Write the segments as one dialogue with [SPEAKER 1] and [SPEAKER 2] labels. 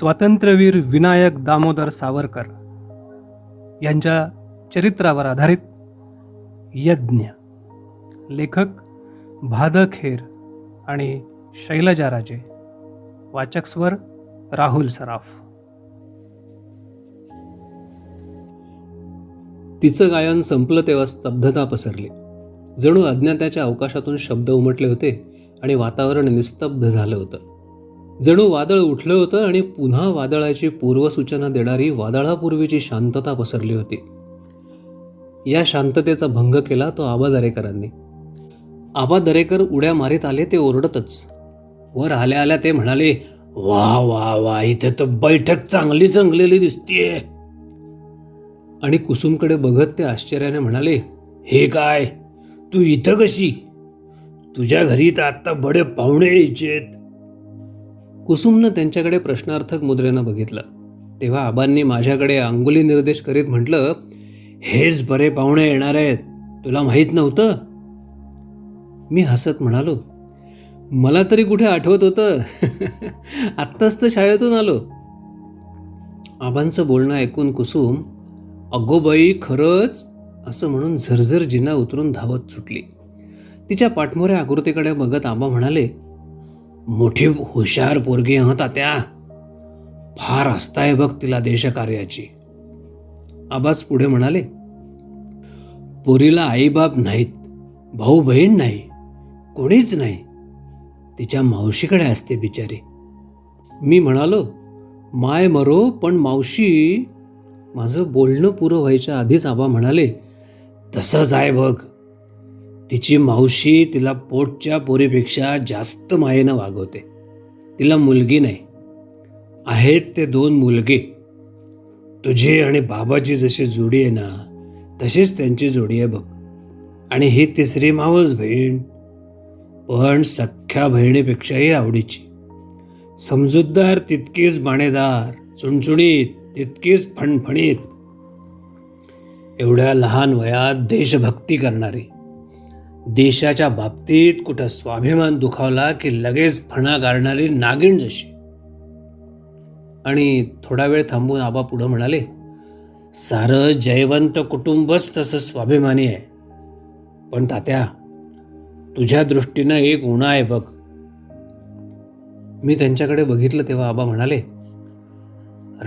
[SPEAKER 1] स्वातंत्र्यवीर विनायक दामोदर सावरकर यांच्या चरित्रावर आधारित यज्ञ. लेखक भादखेर आणि शैलजा राजे. वाचक स्वर राहुल सराफ.
[SPEAKER 2] तिचं गायन संपलं तेव्हा स्तब्धता पसरली. जणू अज्ञाताच्या अवकाशातून शब्द उमटले होते आणि वातावरण निस्तब्ध झालं होतं. जणू वादळ उठलं होतं आणि पुन्हा वादळाची पूर्वसूचना देणारी वादळापूर्वीची शांतता पसरली होती. या शांततेचा भंग केला तो आबा दरेकरांनी. आबा दरेकर उड्या मारीत आले ते ओरडतच. वर आल्या आल्या ते म्हणाले वा वा वा इथे तर बैठक चांगली चांगलेली दिसतीये. आणि कुसुमकडे बघत ते आश्चर्याने म्हणाले हे काय? तू इथं कशी? तुझ्या घरी तर आत्ता बडे पाहुणे यायचेत. कुसुमनं त्यांच्याकडे प्रश्नार्थक मुद्रेनं बघितलं. तेव्हा आबांनी माझ्याकडे अंगुली निर्देश करीत म्हटलं हेच बरे पाहुणे येणार आहेत. तुला माहीत नव्हतं? मी हसत म्हणालो मला तरी कुठे आठवत होतं? आत्ताच तर शाळेतून आलो. आबांचं बोलणं ऐकून कुसुम अगो बाई खरंच? असं म्हणून झरझर जिना उतरून धावत सुटली. तिच्या पाठमोऱ्या आकृतीकडे बघत आबा म्हणाले मोठी हुशार पोरगी हं तात्या. फार असताय बघ तिला देशकार्याची. आबाच पुढे म्हणाले पोरीला आईबाप नाहीत भाऊ बहीण नाही कोणीच नाही. तिच्या मावशीकडे असते बिचारी. मी म्हणालो माय मरो पण मावशी माझं बोलणं पुरं व्हायच्या आधीच आबा म्हणाले तसंच आहे बघ. तिची मावशी तिला पोटच्या पोरीपेक्षा जास्त मायेनं वागवते. तिला मुलगी नाही. आहेत ते दोन मुलगे. तुझी आणि बाबाची जशी जोडी आहे ना तशीच त्यांची जोडी आहे बघ. आणि ही तिसरी मावस बहीण. पण सख्ख्या बहिणीपेक्षाही आवडीची. समजूतदार तितकीच बाणेदार चुणचुणीत तितकीच फणफणीत. एवढ्या लहान वयात देशभक्ती करणारी. देशाच्या बाबतीत कुठं स्वाभिमान दुखावला की लगेच फणा गाळणारी नागिण जशी. आणि थोडा वेळ थांबून आबा पुढं म्हणाले सारं जयवंत कुटुंबच तसं स्वाभिमानी आहे. पण तात्या तुझ्या दृष्टीनं एक उणा आहे बघ. मी त्यांच्याकडे बघितलं तेव्हा आबा म्हणाले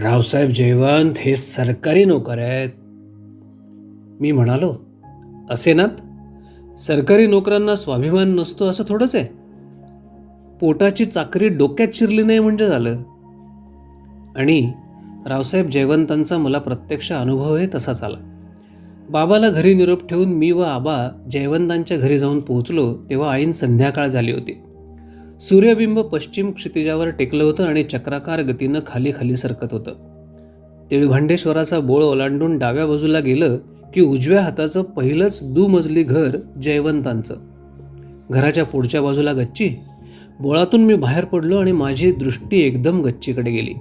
[SPEAKER 2] रावसाहेब जयवंत हे सरकारी नोकर आहेत. मी म्हणालो असे नात? सरकारी नोकरांना स्वाभिमान नसतो असं थोडंच आहे. पोटाची चाकरी डोक्यात शिरली नाही म्हणजे झालं. आणि रावसाहेब जयवंतांचा मला प्रत्यक्ष अनुभव आहे तसाच आला. बाबाला घरी निरोप ठेवून मी व आबा जयवंतांच्या घरी जाऊन पोहोचलो तेव्हा ऐन संध्याकाळ झाली होती. सूर्यबिंब पश्चिम क्षितिजावर टेकलं होतं आणि चक्राकार गतीनं खाली खाली सरकत होतं. तिळभांडेश्वराचा बोळ ओलांडून डाव्या बाजूला गेलं की उजव्या हाताचं पहिलंच दुमजली घर जयवंतांचं. घराच्या पुढच्या बाजूला गच्ची. बोळातून मी बाहेर पडलो आणि माझी दृष्टी एकदम गच्चीकडे गेली.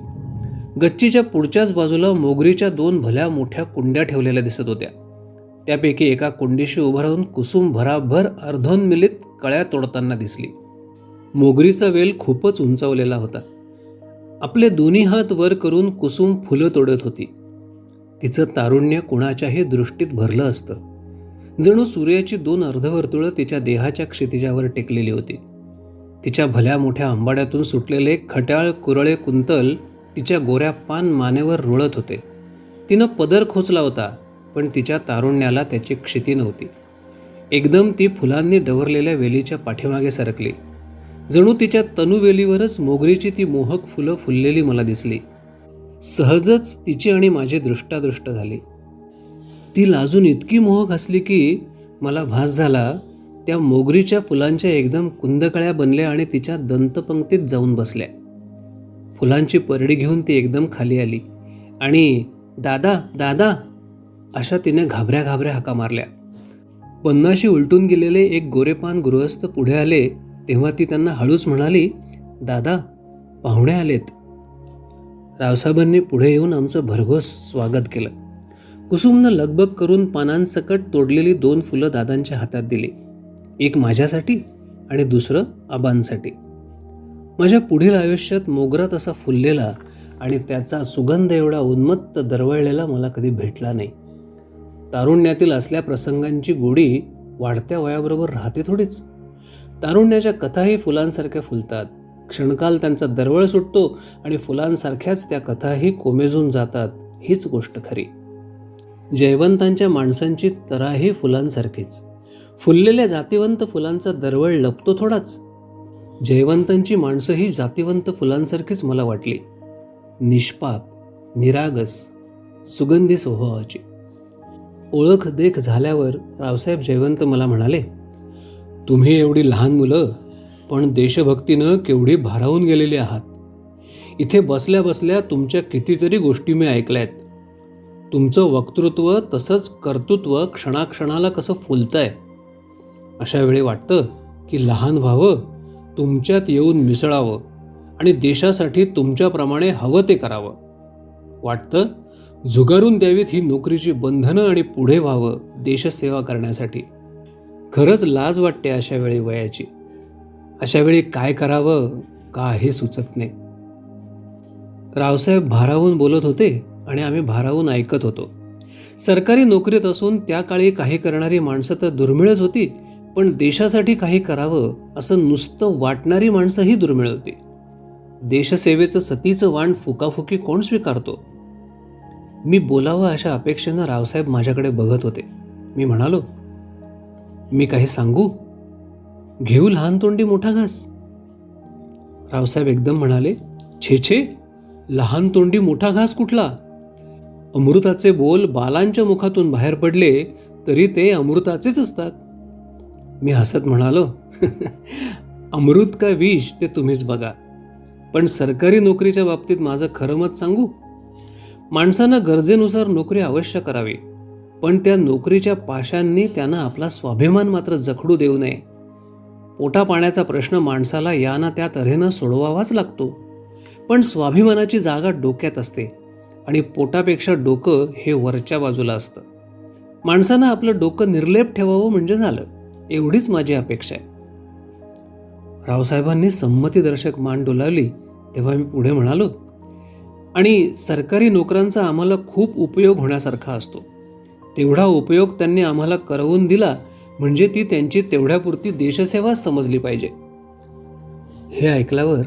[SPEAKER 2] गच्चीच्या पुढच्याच बाजूला मोगरीच्या दोन भल्या मोठ्या कुंड्या ठेवलेल्या दिसत होत्या. त्यापैकी एका कुंडीशी उभं राहून कुसुम भराभर अर्धोन्मिलित कळ्या तोडताना दिसली. मोगरीचा वेल खूपच उंचावलेला होता. आपले दोन्ही हात वर करून कुसुम फुलं तोडत होती. तिचं तारुण्य कुणाच्याही दृष्टीत भरलं असतं. जणू सूर्याची दोन अर्धवर्तुळं तिच्या देहाच्या क्षितिजावर टेकलेली होती. तिच्या भल्या मोठ्या आंबाड्यातून सुटलेले खट्याळ कुरळे कुंतल तिच्या गोऱ्या पान मानेवर रुळत होते. तिनं पदर खोचला होता पण तिच्या तारुण्याला त्याची क्षिती नव्हती. एकदम ती फुलांनी डवरलेल्या वेलीच्या पाठीमागे सरकली. जणू तिच्या तनुवेलीवरच मोगरीची ती मोहक फुलं फुललेली मला दिसली. सहजच तिची आणि माझी दृष्टादृष्ट झाली. ती लाजून इतकी मोहक असली की मला भास झाला त्या मोगरीच्या फुलांच्या एकदम कुंदकळ्या बनल्या आणि तिच्या दंतपंक्तीत जाऊन बसल्या. फुलांची परडी घेऊन ती एकदम खाली आली आणि दादा दादा अशा तिने घाबऱ्या घाबऱ्या हाका मारल्या. पन्नाशी उलटून गेलेले एक गोरेपान गृहस्थ पुढे आले तेव्हा ती त्यांना हळूच म्हणाली दादा पाहुणे आलेत. रावसाहेबांनी पुढे येऊन आमचं भरघोस स्वागत केलं. कुसुमनं लगबग करून पानांसकट तोडलेली दोन फुलं दादांच्या हातात दिली. एक माझ्यासाठी आणि दुसरं आबांसाठी. माझ्या पुढील आयुष्यात मोगरा तसा फुललेला आणि त्याचा सुगंध एवढा उन्मत्त दरवळलेला मला कधी भेटला नाही. तारुण्यातील असल्या प्रसंगांची गोडी वाढत्या वयाबरोबर राहते थोडीच. तारुण्याच्या कथाही फुलांसारख्या फुलतात. क्षणकाल त्यांचा दरवळ सुटतो आणि फुलांसारख्याच त्या कथाही कोमेजून जातात हीच गोष्ट खरी. जयवंतांच्या माणसांची तराही फुलांसारखीच. फुललेल्या जातिवंत फुलांचा दरवळ लपतो थोडाच. जयवंतांची माणसं ही जातिवंत फुलांसारखीच मला वाटली. निष्पाप निरागस सुगंधी स्वभावाची. ओळख देख झाल्यावर रावसाहेब जयवंत मला म्हणाले तुम्ही एवढी लहान मुलं पण देशभक्तीनं केवढी भारावून गेलेले आहात. इथे बसल्या बसल्या तुमच्या कितीतरी गोष्टी मी ऐकल्यात. तुमचं वक्तृत्व तसंच कर्तृत्व क्षणाक्षणाला कसं फुलतंय? अशा वेळी वाटतं की लहान व्हावं तुमच्यात येऊन मिसळावं आणि देशासाठी तुमच्याप्रमाणे हवं ते करावं. वाटतं झुगारून द्यावीत ही नोकरीची बंधनं आणि पुढे व्हावं देशसेवा करण्यासाठी. खरंच लाज वाटते अशा वेळी वयाची. अशा वेळी काय करावं काही सुचत नाही. रावसाहेब भारावून बोलत होते आणि आम्ही भारावून ऐकत होतो. सरकारी नोकरीत असून त्या काळी काही करणारी माणसं तर दुर्मिळच होती पण देशासाठी काही करावं असं नुसतं वाटणारी माणसंही दुर्मिळ होती. देशसेवेचं सतीचं वाण फुकाफुकी कोण स्वीकारतो? मी बोलावं अशा अपेक्षेनं रावसाहेब माझ्याकडे बघत होते. मी म्हणालो मी काही सांगू? घेऊ लहान तोंडी मोठा घास. रावसाहेब एकदम म्हणाले छे छे लहान तोंडी मोठा घास कुठला? अमृताचे बोल बालांच्या मुखातून बाहेर पडले तरी ते अमृताचेच असतात. मी हसत म्हणालो अमृत का विष ते तुम्हीच बघा. पण सरकारी नोकरीच्या बाबतीत माझं खरं मत सांगू? माणसानं गरजेनुसार नोकरी अवश्य करावी पण त्या नोकरीच्या पाशांनी त्यांना आपला स्वाभिमान मात्र जखडू देऊ नये. पोटा पाण्याचा प्रश्न माणसाला या ना त्या तऱ्हेनं सोडवावाच लागतो. पण स्वाभिमानाची जागा डोक्यात असते आणि पोटापेक्षा डोकं हे वरच्या बाजूला असतं. माणसानं आपलं डोकं निर्लेप ठेवावं म्हणजे झालं. एवढीच माझी अपेक्षा आहे. रावसाहेबांनी संमतीदर्शक मान डोलावली तेव्हा मी पुढे म्हणालो आणि सरकारी नोकरांचा आम्हाला खूप उपयोग होण्यासारखा असतो. तेवढा उपयोग त्यांनी आम्हाला करवून दिला म्हणजे ती त्यांची तेवढ्यापुरती देशसेवा समजली पाहिजे. हे ऐकल्यावर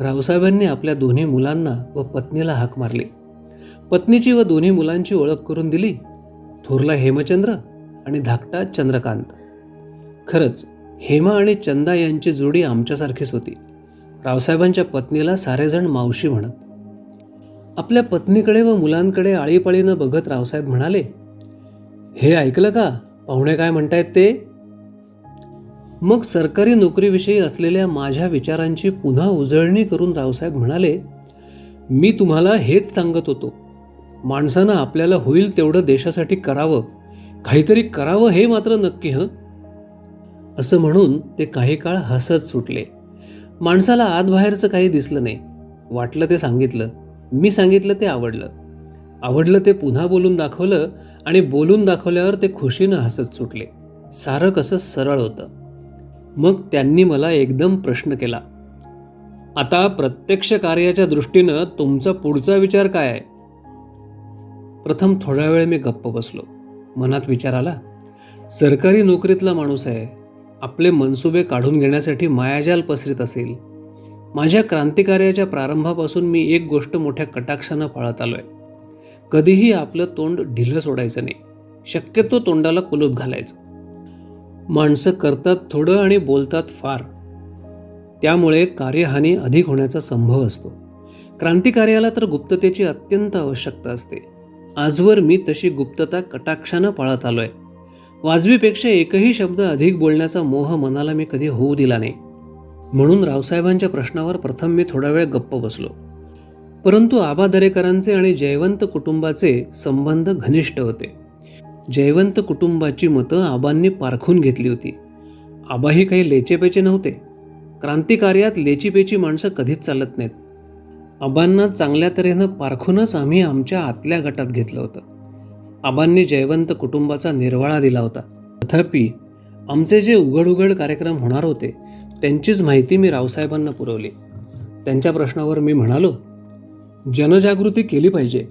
[SPEAKER 2] रावसाहेबांनी आपल्या दोन्ही मुलांना व पत्नीला हाक मारली. पत्नीची व दोन्ही मुलांची ओळख करून दिली थोरला हेमचंद्र आणि धाकटा चंद्रकांत. खरंच हेमा आणि चंदा यांची जोडी आमच्यासारखीच होती. रावसाहेबांच्या पत्नीला सारेजण मावशी म्हणत. आपल्या पत्नीकडे व मुलांकडे आळीपाळीनं बघत रावसाहेब म्हणाले हे ऐकलं का? पाहुणे काय म्हणतायत ते? मग सरकारी नोकरीविषयी असलेल्या माझ्या विचारांची पुन्हा उजळणी करून रावसाहेब म्हणाले मी तुम्हाला हेच सांगत होतो. माणसानं आपल्याला होईल तेवढं देशासाठी करावं. काहीतरी करावं हे मात्र नक्की हं? असं म्हणून ते काही काळ हसत सुटले. माणसाला आतबाहेरचं काही दिसलं नाही. वाटलं ते सांगितलं. मी सांगितलं ते आवडलं. आवडलं ते पुन्हा बोलून दाखवलं आणि बोलून दाखवल्यावर ते खुशीनं हसत सुटले. सारं कसं सरळ होतं. मग त्यांनी मला एकदम प्रश्न केला आता प्रत्यक्ष कार्याच्या दृष्टीनं तुमचा पुढचा विचार काय आहे? प्रथम थोडा वेळ मी गप्प बसलो. मनात विचार आला सरकारी नोकरीतला माणूस आहे. आपले मनसुबे काढून घेण्यासाठी मायाजाल पसरित असेल. माझ्या क्रांतिकार्याच्या प्रारंभापासून मी एक गोष्ट मोठ्या कटाक्षानं पाळत आहे कधीही आपलं तोंड ढिलं सोडायचं नाही. शक्यतो तोंडाला कुलूप घालायचं. माणसं करतात थोडं आणि बोलतात फार. त्यामुळे कार्यहानी अधिक होण्याचा संभव असतो. क्रांतिकार्याला तर गुप्ततेची अत्यंत आवश्यकता असते. आजवर मी तशी गुप्तता कटाक्षानं पाळत आलोय. वाजवीपेक्षा एकही शब्द अधिक बोलण्याचा मोह मनाला मी कधी होऊ दिला नाही. म्हणून रावसाहेबांच्या प्रश्नावर प्रथम मी थोडा वेळ गप्प बसलो. परंतु आबा दरेकरांचे आणि जयवंत कुटुंबाचे संबंध घनिष्ठ होते. जयवंत कुटुंबाची मतं आबांनी पारखून घेतली होती. आबाही काही लेचेपेचे नव्हते. क्रांतिकार्यात लेचीपेची माणसं कधीच चालत नाहीत. आबांना चांगल्या तऱ्हेनं पारखूनच आम्ही आमच्या आतल्या गटात घेतलं होतं. आबांनी जयवंत कुटुंबाचा निर्वाळा दिला होता. तथापि आमचे जे उघड उघड कार्यक्रम होणार होते त्यांचीच माहिती मी रावसाहेबांना पुरवली. त्यांच्या प्रश्नावर मी म्हणालो जनजागृती केली पाहिजे.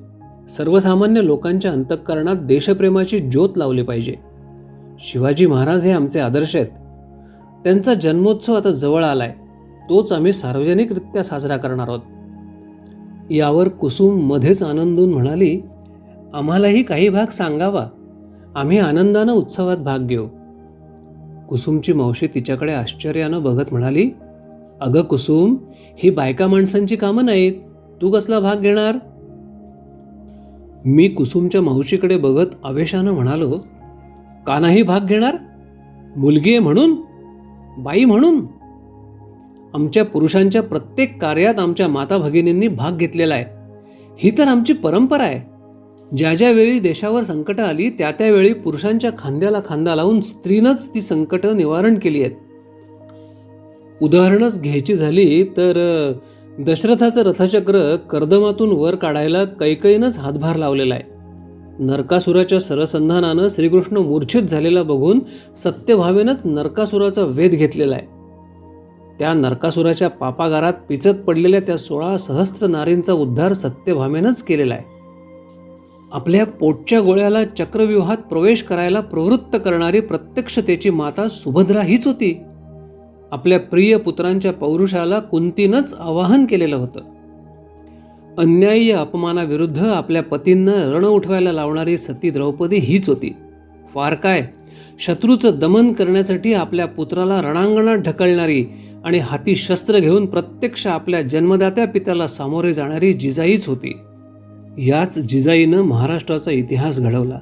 [SPEAKER 2] सर्वसामान्य लोकांच्या अंतःकरणात देशप्रेमाची ज्योत लावली पाहिजे. शिवाजी महाराज हे आमचे आदर्श आहेत. त्यांचा जन्मोत्सव आता जवळ आलाय. तोच आम्ही सार्वजनिकरित्या साजरा करणार आहोत. यावर कुसुम मध्येच आनंदून म्हणाली आम्हालाही काही भाग सांगावा. आम्ही आनंदानं उत्सवात भाग घेऊ. कुसुमची मावशी तिच्याकडे आश्चर्यानं बघत म्हणाली अगं कुसुम ही बायका माणसांची कामं नाहीत. तू कसला भाग घेणार? मी कुसुमच्या मावशीकडे बघत आवेशानं म्हणालो का नाही भाग घेणार? मुलगी आहे म्हणून? बाई म्हणून? आमच्या पुरुषांच्या प्रत्येक कार्यात आमच्या माता भगिनींनी भाग घेतलेला आहे. ही तर आमची परंपरा आहे. ज्या ज्या वेळी देशावर संकट आली त्या त्यावेळी पुरुषांच्या खांद्याला खांदा लावून स्त्रीनंच ती संकट निवारण केली आहेत. उदाहरणच घ्यायची झाली तर दशरथाचं रथचक्र कर्दमातून वर काढायला कैकईनंच हातभार लावलेला आहे. नरकासुराच्या सरसंधानानं श्रीकृष्ण मूर्छित झालेला बघून सत्यभावेनंच नरकासुराचा वेध घेतलेला आहे. त्या नरकासुराच्या पापागारात पिचत पडलेल्या त्या सोळा सहस्त्र नारींचा उद्धार सत्यभामेनंच केलेला आहे. आपल्या पोटच्या गोळ्याला चक्रव्यूहात प्रवेश करायला प्रवृत्त करणारी प्रत्यक्षतेची माता सुभद्रा हीच होती. आपल्या प्रिय पुत्रांच्या पौरुषाला कुंतीनंच आवाहन केलेलं होतं. अन्यायी अपमानाविरुद्ध आपल्या पतींना रण उठवायला लावणारी सती द्रौपदी हीच होती. फार काय? शत्रूचं दमन करण्यासाठी आपल्या पुत्राला रणांगणात ढकलणारी आणि हाती शस्त्र घेऊन प्रत्यक्ष आपल्या जन्मदात्या पित्याला सामोरे जाणारी जिजाईच होती. याच जिजाईनं महाराष्ट्राचा इतिहास घडवला.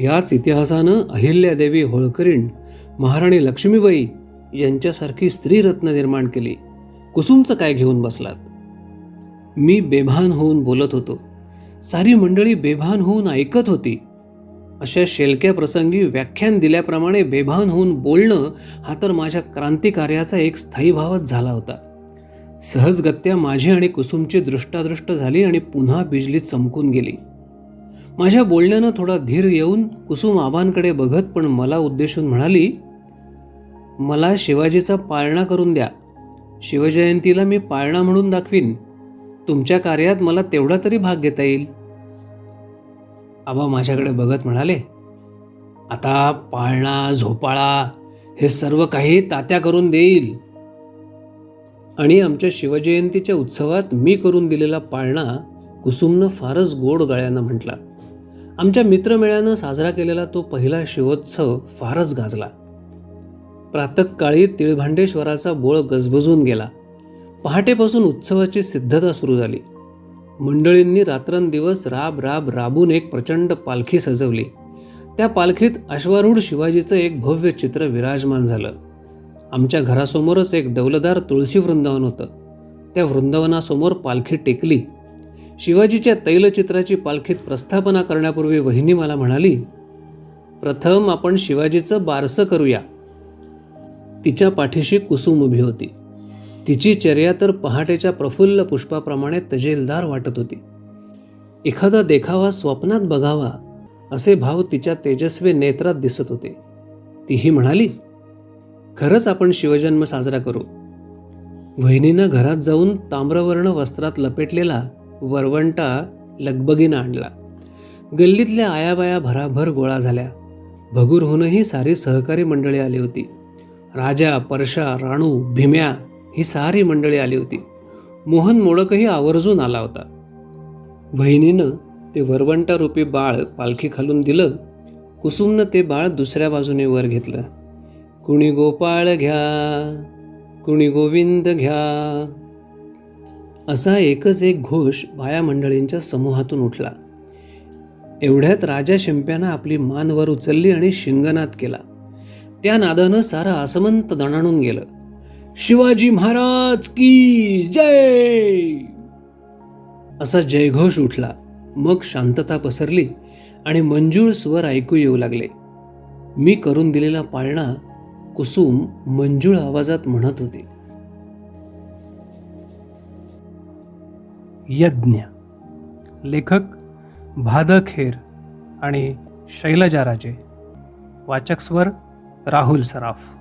[SPEAKER 2] याच इतिहासानं अहिल्यादेवी होळकरीण महाराणी लक्ष्मीबाई यांच्यासारखी स्त्रीरत्न निर्माण केली. कुसुमचं काय घेऊन बसलात? मी बेभान होऊन बोलत होतो. सारी मंडळी बेभान होऊन ऐकत होती. अशा शेलक्या प्रसंगी व्याख्यान दिल्याप्रमाणे बेभान होऊन बोलणं हा तर माझ्या क्रांतिकार्याचा एक स्थायी भावच झाला होता. सहजगत्या माझी आणि कुसुमची दृष्टादृष्ट झाली आणि पुन्हा बिजली चमकून गेली. माझ्या बोलण्यानं थोडा धीर येऊन कुसुम आबांकडे बघत पण मला उद्देशून म्हणाली मला शिवाजीचा पाळणा करून द्या. शिवजयंतीला मी पाळणा म्हणून दाखवीन. तुमच्या कार्यात मला तेवढा तरी भाग घेता येईल. आबा माझ्याकडे बघत म्हणाले आता पाळणा झोपाळा हे सर्व काही तात्या करून देईल. आणि आमच्या शिवजयंतीच्या उत्सवात मी करून दिलेला पाळणा कुसुमनं फारच गोड गळ्यानं म्हटला. आमच्या मित्रमेळ्यानं साजरा केलेला तो पहिला शिवोत्सव फारच गाजला. प्रातःकाळी तिळभांडेश्वराचा बोळ गजबजून गेला. पहाटेपासून उत्सवाची सिद्धता सुरू झाली. मंडळींनी रात्रंदिवस राब राब राबून एक प्रचंड पालखी सजवली. त्या पालखीत अश्वारूढ शिवाजीचं एक भव्य चित्र विराजमान झालं. आमच्या घरासमोरच एक डौलदार तुळशी वृंदावन होतं. त्या वृंदावनासमोर पालखी टेकली. शिवाजीच्या तैलचित्राची पालखीत प्रस्थापना करण्यापूर्वी वहिनी मला म्हणाली प्रथम आपण शिवाजीचं बारसं करूया. तिच्या पाठीशी कुसुम उभी होती. तिची चर्या तर पहाटेच्या प्रफुल्ल पुष्पाप्रमाणे तजेलदार वाटत होती. एखादा देखावा स्वप्नात बघावा असे भाव तिच्या तेजस्वी नेत्रात दिसत होते. तीही म्हणाली खरंच आपण शिवजन्म साजरा करू. वहिनीनं घरात जाऊन ताम्रवर्ण वस्त्रात लपेटलेला वरवंटा लगबगीनं आणला. गल्लीतल्या आयाबाया भराभर गोळा झाल्या. भगूरहूनही सारी सहकारी मंडळी आली होती. राजा परशा राणू भीम्या ही सारी मंडळी आली होती. मोहन मोडकही आवर्जून आला होता. बहिणीनं ते वरवंटा रूपी बाळ पालखी खालून दिलं कुसुमनं ते बाळ दुसऱ्या बाजूने वर घेतलं. कुणी गोपाळ घ्या कुणी गोविंद घ्या. असा एकच एक घोष बाया मंडळींच्या समूहातून उठला. एवढ्यात राजा शिंप्यानं आपली मान वर उचलली आणि शिंगनाद केला. त्या नादानं सारं आसमंत दणाणून गेलं. शिवाजी महाराज की जय! असा जयघोष उठला. मग शांतता पसरली आणि मंजूळ स्वर ऐकू येऊ लागले. मी करून दिलेला पाळणा कुसुम मंजूळ आवाजात म्हणत होती.
[SPEAKER 1] यज्ञ. लेखक भादखेर आणि शैलजा राजे. वाचक स्वर राहुल सराफ.